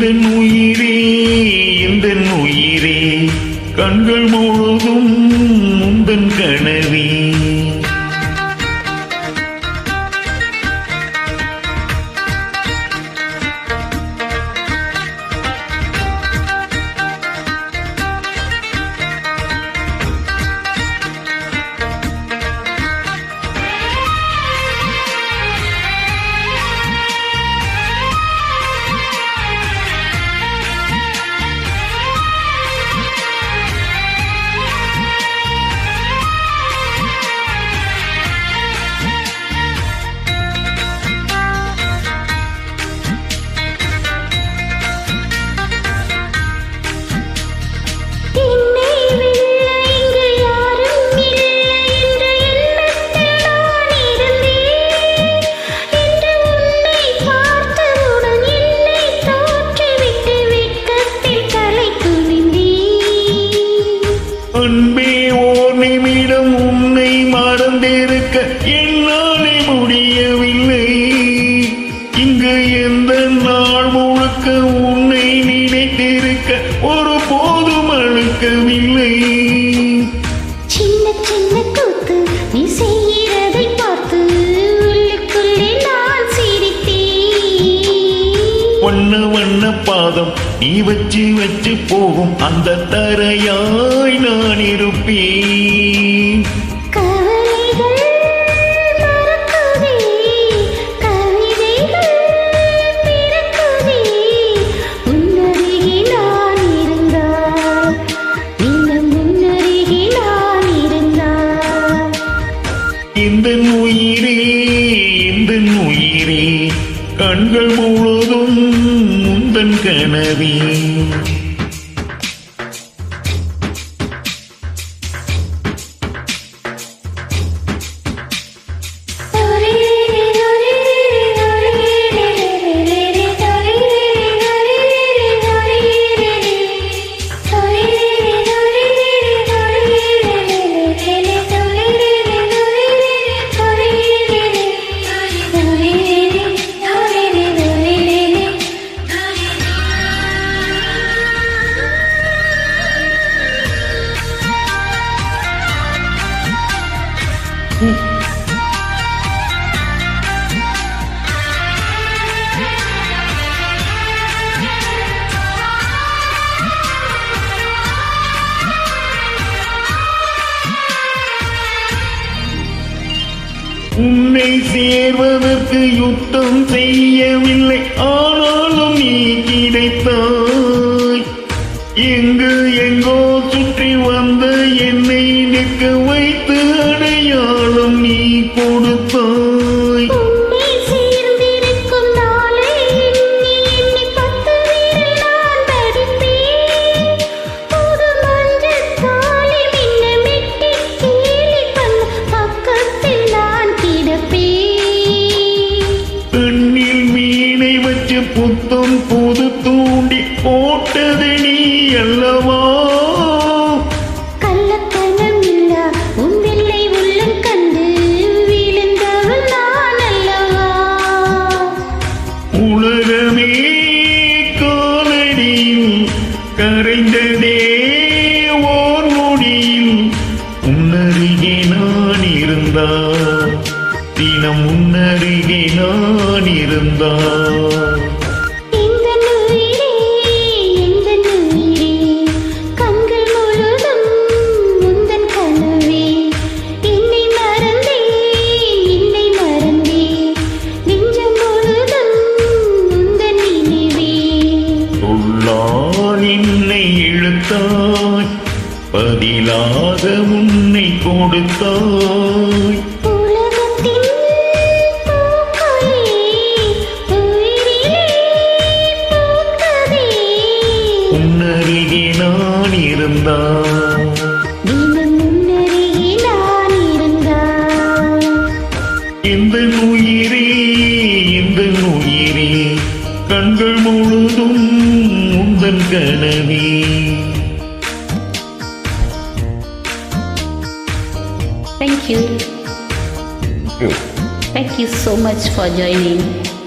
இந்த உயிரே இந்த உயிரே கண்கள் முழுதும் முந்தன் கனவே. மறந்திருக்க என்னாலே முடியவில்லை. இங்கு எந்த நாள் முழுக்க உன்னை நினைத்திருக்க ஒரு போதும் அழுக்கவில்லை. சின்ன சின்ன கூத்து நீ செய்கிறதை பார்த்து உள்ளுக்குள்ளே நான் சிரித்தேன். வண்ண வண்ண பாதம் நீ வச்சு வச்சு போகும் அந்த தரையாய் நான் இருப்பேன். கண்கள் முழுதும் முந்தன் கனவே. உன்னை சேர்வதற்கு யுத்தம் செய்யவில்லை. ஆனாலும் நீ கிடைத்தாய். எங்கு எங்கோ போட்டது நீ அல்லவா? உலகமே காலடியில் கரைந்ததே ஓர் நொடியில் உன்னருகே நான் இருந்தால் தினம் உன்னருகே நான் இருந்தால் பதிலாக உன்னை கொடுத்தாய். உன்னருகே நான் இருந்தால் இந்த உயிரே இந்த உயிரே கண்கள் முழுதும் உந்தன் கனவே. Thank you so much for joining.